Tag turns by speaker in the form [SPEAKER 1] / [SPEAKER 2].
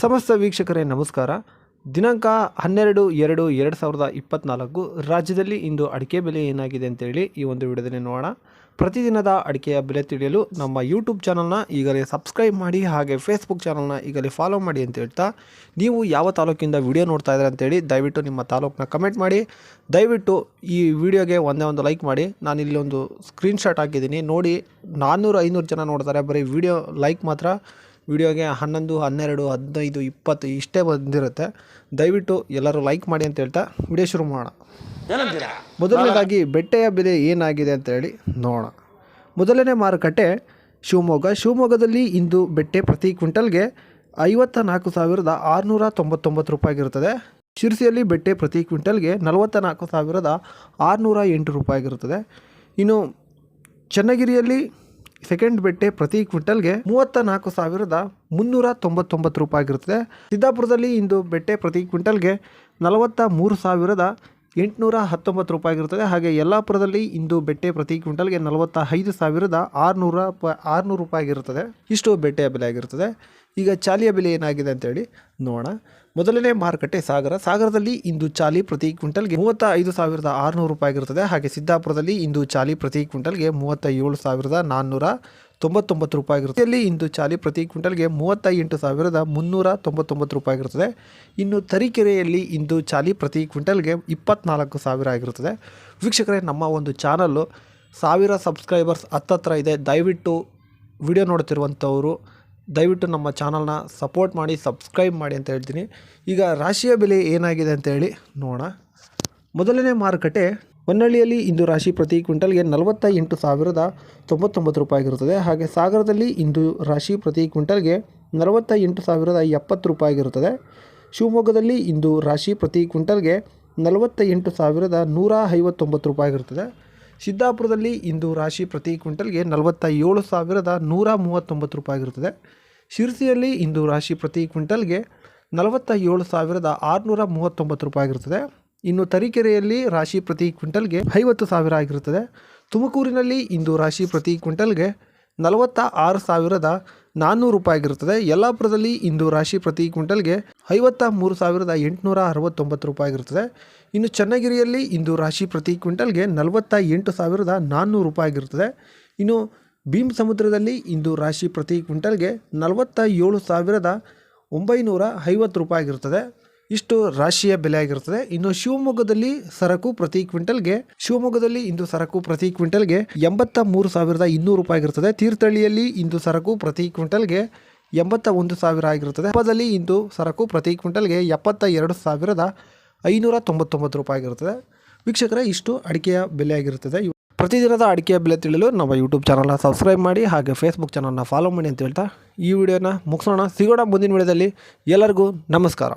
[SPEAKER 1] ಸಮಸ್ತ ವೀಕ್ಷಕರೇ, ನಮಸ್ಕಾರ. ದಿನಾಂಕ ಹನ್ನೆರಡು ಎರಡು ಎರಡು ಸಾವಿರದ ಇಪ್ಪತ್ತ್ನಾಲ್ಕು ರಾಜ್ಯದಲ್ಲಿ ಇಂದು ಅಡಿಕೆ ಬೆಲೆ ಏನಾಗಿದೆ ಅಂತೇಳಿ ಈ ಒಂದು ವಿಡಿಯೋದಲ್ಲಿ ನೋಡೋಣ. ಪ್ರತಿದಿನದ ಅಡಿಕೆಯ ಬೆಲೆ ತಿಳಿಯಲು ನಮ್ಮ ಯೂಟ್ಯೂಬ್ ಚಾನಲ್ನ ಈಗಲೇ ಸಬ್ಸ್ಕ್ರೈಬ್ ಮಾಡಿ, ಹಾಗೆ ಫೇಸ್ಬುಕ್ ಚಾನಲ್ನ ಈಗಲೇ ಫಾಲೋ ಮಾಡಿ ಅಂತ ಹೇಳ್ತಾ, ನೀವು ಯಾವ ತಾಲೂಕಿಂದ ವಿಡಿಯೋ ನೋಡ್ತಾ ಇದ್ದಾರೆ ಅಂತೇಳಿ ದಯವಿಟ್ಟು ನಿಮ್ಮ ತಾಲೂಕನ್ನ ಕಮೆಂಟ್ ಮಾಡಿ. ದಯವಿಟ್ಟು ಈ ವಿಡಿಯೋಗೆ ಒಂದೇ ಒಂದು ಲೈಕ್ ಮಾಡಿ. ನಾನು ಇಲ್ಲಿ ಒಂದು ಸ್ಕ್ರೀನ್ಶಾಟ್ ಹಾಕಿದ್ದೀನಿ. ನೋಡಿ, ನಾನ್ನೂರು ಐನೂರು ಜನ ನೋಡ್ತಾರೆ, ಬರೀ ವಿಡಿಯೋ ಲೈಕ್ ಮಾತ್ರ. ವಿಡಿಯೋಗೆ ಹನ್ನೊಂದು ಹನ್ನೆರಡು ಹದಿನೈದು ಇಪ್ಪತ್ತು ಇಷ್ಟೇ ಬಂದಿರುತ್ತೆ. ದಯವಿಟ್ಟು ಎಲ್ಲರೂ ಲೈಕ್ ಮಾಡಿ ಅಂತ ಹೇಳ್ತಾ ವಿಡಿಯೋ ಶುರು ಮಾಡೋಣ. ಮೊದಲನೇದಾಗಿ ಬೆಟ್ಟೆಯ ಬೆಲೆ ಏನಾಗಿದೆ ಅಂತ ಹೇಳಿ ನೋಡೋಣ. ಮೊದಲನೇ ಮಾರುಕಟ್ಟೆ ಶಿವಮೊಗ್ಗ. ಶಿವಮೊಗ್ಗದಲ್ಲಿ ಇಂದು ಬೆಟ್ಟೆ ಪ್ರತಿ ಕ್ವಿಂಟಲ್ಗೆ ಐವತ್ತ ನಾಲ್ಕು ಸಾವಿರದ ಆರುನೂರ ತೊಂಬತ್ತೊಂಬತ್ತು ರೂಪಾಯಿಗಿರುತ್ತದೆ. ಶಿರಸಿಯಲ್ಲಿ ಬೆಟ್ಟೆ ಪ್ರತಿ ಕ್ವಿಂಟಲ್ಗೆ ನಲವತ್ತ ನಾಲ್ಕು ಸಾವಿರದ ಆರುನೂರ ಎಂಟು ರೂಪಾಯಿಗಿರುತ್ತದೆ. ಇನ್ನು ಚನ್ನಗಿರಿಯಲ್ಲಿ ಸೆಕೆಂಡ್ ಬೆಟ್ಟೆ ಪ್ರತಿ ಕ್ವಿಂಟಲ್ಗೆ ಮೂವತ್ತ ನಾಲ್ಕು ಸಾವಿರದ ಮುನ್ನೂರ ತೊಂಬತ್ತೊಂಬತ್ತು ರೂಪಾಯಿ ಆಗಿರುತ್ತದೆ. ಸಿದ್ದಾಪುರದಲ್ಲಿ ಇಂದು ಬೆಟ್ಟೆ ಪ್ರತಿ ಕ್ವಿಂಟಲ್ಗೆ ನಲವತ್ತ ಮೂರು ಸಾವಿರದ ಎಂಟುನೂರ ಹತ್ತೊಂಬತ್ತು ರೂಪಾಯಿಗಿರುತ್ತದೆ ಹಾಗೆ ಯಲ್ಲಾಪುರದಲ್ಲಿ ಇಂದು ಬೆಟ್ಟೆ ಪ್ರತಿ ಕ್ವಿಂಟಲ್ಗೆ ನಲವತ್ತ ಐದು ಸಾವಿರದ ಆರುನೂರ ಪ ಆರುನೂರು ರೂಪಾಯಿಗಿರುತ್ತದೆ ಇಷ್ಟು ಬೆಟ್ಟೆಯ ಬೆಲೆ ಆಗಿರುತ್ತದೆ. ಈಗ ಚಾಲಿಯ ಬೆಲೆ ಏನಾಗಿದೆ ಅಂತೇಳಿ ನೋಡೋಣ. ಮೊದಲನೇ ಮಾರುಕಟ್ಟೆ ಸಾಗರ. ಸಾಗರದಲ್ಲಿ ಇಂದು ಚಾಲಿ ಪ್ರತಿ ಕ್ವಿಂಟಲ್ಗೆ ಮೂವತ್ತ ಐದು ಸಾವಿರದ ಆರುನೂರು ರೂಪಾಯಿ ಆಗಿರುತ್ತದೆ. ಹಾಗೆ ಸಿದ್ದಾಪುರದಲ್ಲಿ ಇಂದು ಚಾಲಿ ಪ್ರತಿ ಕ್ವಿಂಟಲ್ಗೆ ಮೂವತ್ತ ಏಳು ಸಾವಿರದ ನಾನ್ನೂರ ತೊಂಬತ್ತೊಂಬತ್ತು ರೂಪಾಯಿ ಆಗಿರುತ್ತೆ ಇಲ್ಲಿ ಇಂದು ಚಾಲಿ ಪ್ರತಿ ಕ್ವಿಂಟಲ್ಗೆ ಮೂವತ್ತ ಎಂಟು ಸಾವಿರದ ಮುನ್ನೂರ ತೊಂಬತ್ತೊಂಬತ್ತು ರೂಪಾಯಿ ಆಗಿರುತ್ತದೆ. ಇನ್ನು ತರೀಕೆರೆಯಲ್ಲಿ ಇಂದು ಚಾಲಿ ಪ್ರತಿ ಕ್ವಿಂಟಲ್ಗೆ ಇಪ್ಪತ್ನಾಲ್ಕು ಸಾವಿರ ಆಗಿರುತ್ತದೆ. ವೀಕ್ಷಕರೇ, ನಮ್ಮ ಒಂದು ಚಾನಲ್ಲು ಸಾವಿರ ಸಬ್ಸ್ಕ್ರೈಬರ್ಸ್ ಹತ್ತತ್ರ ಇದೆ. ದಯವಿಟ್ಟು ವಿಡಿಯೋ ನೋಡ್ತಿರುವಂಥವರು ದಯವಿಟ್ಟು ನಮ್ಮ ಚಾನಲ್ನ ಸಪೋರ್ಟ್ ಮಾಡಿ, ಸಬ್ಸ್ಕ್ರೈಬ್ ಮಾಡಿ ಅಂತ ಹೇಳ್ತೀನಿ. ಈಗ ರಾಶಿಯ ಬೆಲೆ ಏನಾಗಿದೆ ಅಂತ ಹೇಳಿ ನೋಡೋಣ. ಮೊದಲನೇ ಮಾರುಕಟ್ಟೆ ಹೊನ್ನಳ್ಳಿಯಲ್ಲಿ ಇಂದು ರಾಶಿ ಪ್ರತಿ ಕ್ವಿಂಟಲ್ಗೆ ನಲವತ್ತ ಎಂಟು ಸಾವಿರದ ತೊಂಬತ್ತೊಂಬತ್ತು ರೂಪಾಯಿಗಿರುತ್ತದೆ ಹಾಗೆ ಸಾಗರದಲ್ಲಿ ಇಂದು ರಾಶಿ ಪ್ರತಿ ಕ್ವಿಂಟಲ್ಗೆ ನಲವತ್ತ ಎಂಟು ಸಾವಿರದ ಎಪ್ಪತ್ತು ರೂಪಾಯಿಗಿರುತ್ತದೆ ಶಿವಮೊಗ್ಗದಲ್ಲಿ ಇಂದು ರಾಶಿ ಪ್ರತಿ ಕ್ವಿಂಟಲ್ಗೆ ನಲವತ್ತ ಎಂಟು ಸಾವಿರದ ನೂರ ಐವತ್ತೊಂಬತ್ತು ರೂಪಾಯಿಗಿರುತ್ತದೆ ಸಿದ್ದಾಪುರದಲ್ಲಿ ಇಂದು ರಾಶಿ ಪ್ರತಿ ಕ್ವಿಂಟಲ್ಗೆ ನಲವತ್ತ ಏಳು ಸಾವಿರದ ನೂರ ಮೂವತ್ತೊಂಬತ್ತು ರೂಪಾಯಿ ಆಗಿರುತ್ತದೆ. ಶಿರಸಿಯಲ್ಲಿ ಇಂದು ರಾಶಿ ಪ್ರತಿ ಕ್ವಿಂಟಲ್ಗೆ ನಲವತ್ತ ಏಳು ಸಾವಿರದ ಆರುನೂರ ಮೂವತ್ತೊಂಬತ್ತು ರೂಪಾಯಿ ಆಗಿರುತ್ತದೆ. ಇನ್ನು ತರೀಕೆರೆಯಲ್ಲಿ ರಾಶಿ ಪ್ರತಿ ಕ್ವಿಂಟಲ್ಗೆ ಐವತ್ತು ಸಾವಿರ ಆಗಿರುತ್ತದೆ. ತುಮಕೂರಿನಲ್ಲಿ ಇಂದು ರಾಶಿ ಪ್ರತಿ ಕ್ವಿಂಟಲ್ಗೆ ನಲವತ್ತ ಆರು ಸಾವಿರದ ನಾನ್ನೂರು ರೂಪಾಯಿಗಿರುತ್ತದೆ ಯಲ್ಲಾಪುರದಲ್ಲಿ ಇಂದು ರಾಶಿ ಪ್ರತಿ ಕ್ವಿಂಟಲ್ಗೆ ಐವತ್ತ ಮೂರು ಸಾವಿರದ ಎಂಟುನೂರ ಅರವತ್ತೊಂಬತ್ತು ರೂಪಾಯಿಗಿರುತ್ತದೆ ಇನ್ನು ಚನ್ನಗಿರಿಯಲ್ಲಿ ಇಂದು ರಾಶಿ ಪ್ರತಿ ಕ್ವಿಂಟಲ್ಗೆ ನಲವತ್ತ ಎಂಟು ಸಾವಿರದ ನಾನ್ನೂರು ರೂಪಾಯಿಗಿರುತ್ತದೆ ಇನ್ನು ಭೀಮ್ ಸಮುದ್ರದಲ್ಲಿ ಇಂದು ರಾಶಿ ಪ್ರತಿ ಕ್ವಿಂಟಲ್ಗೆ ನಲವತ್ತ ಏಳು ಸಾವಿರದ ಒಂಬೈನೂರ ಐವತ್ತು ರೂಪಾಯಿಗಿರುತ್ತದೆ ಇಷ್ಟು ರಾಶಿಯ ಬೆಲೆ ಆಗಿರುತ್ತದೆ ಇನ್ನು ಶಿವಮೊಗ್ಗದಲ್ಲಿ ಸರಕು ಪ್ರತಿ ಕ್ವಿಂಟಲ್ಗೆ, ಶಿವಮೊಗ್ಗದಲ್ಲಿ ಇಂದು ಸರಕು ಪ್ರತಿ ಕ್ವಿಂಟಲ್ಗೆ ಎಂಬತ್ತ ಮೂರು ಸಾವಿರದ ಇನ್ನೂರು ರೂಪಾಯಿ ಆಗಿರುತ್ತದೆ ತೀರ್ಥಹಳ್ಳಿಯಲ್ಲಿ ಇಂದು ಸರಕು ಪ್ರತಿ ಕ್ವಿಂಟಲ್ಗೆ ಎಂಬತ್ತ ಒಂದು ಸಾವಿರ ಆಗಿರುತ್ತದೆ. ಹಬ್ಬದಲ್ಲಿ ಇಂದು ಸರಕು ಪ್ರತಿ ಕ್ವಿಂಟಲ್ಗೆ ಎಪ್ಪತ್ತ ಎರಡು ಸಾವಿರದ ಐನೂರ ತೊಂಬತ್ತೊಂಬತ್ತು ರೂಪಾಯಿ ಆಗಿರುತ್ತದೆ ವೀಕ್ಷಕರೇ, ಇಷ್ಟು ಅಡಿಕೆಯ ಬೆಲೆ ಆಗಿರುತ್ತದೆ ಪ್ರತಿದಿನದ ಅಡಿಕೆಯ ಬೆಲೆ ತಿಳಿಯಲು ನಮ್ಮ ಯೂಟ್ಯೂಬ್ ಚಾನಲ್ನ ಸಬ್ಸ್ಕ್ರೈಬ್ ಮಾಡಿ ಹಾಗೆ ಫೇಸ್ಬುಕ್ ಚಾನಲ್ನ ಫಾಲೋ ಮಾಡಿ ಅಂತ ಹೇಳ್ತಾ ಈ ವಿಡಿಯೋನ ಮುಗಿಸೋಣ. ಸಿಗೋಣ ಮುಂದಿನ ವಿಡಿಯೋದಲ್ಲಿ. ಎಲ್ಲರಿಗೂ ನಮಸ್ಕಾರ.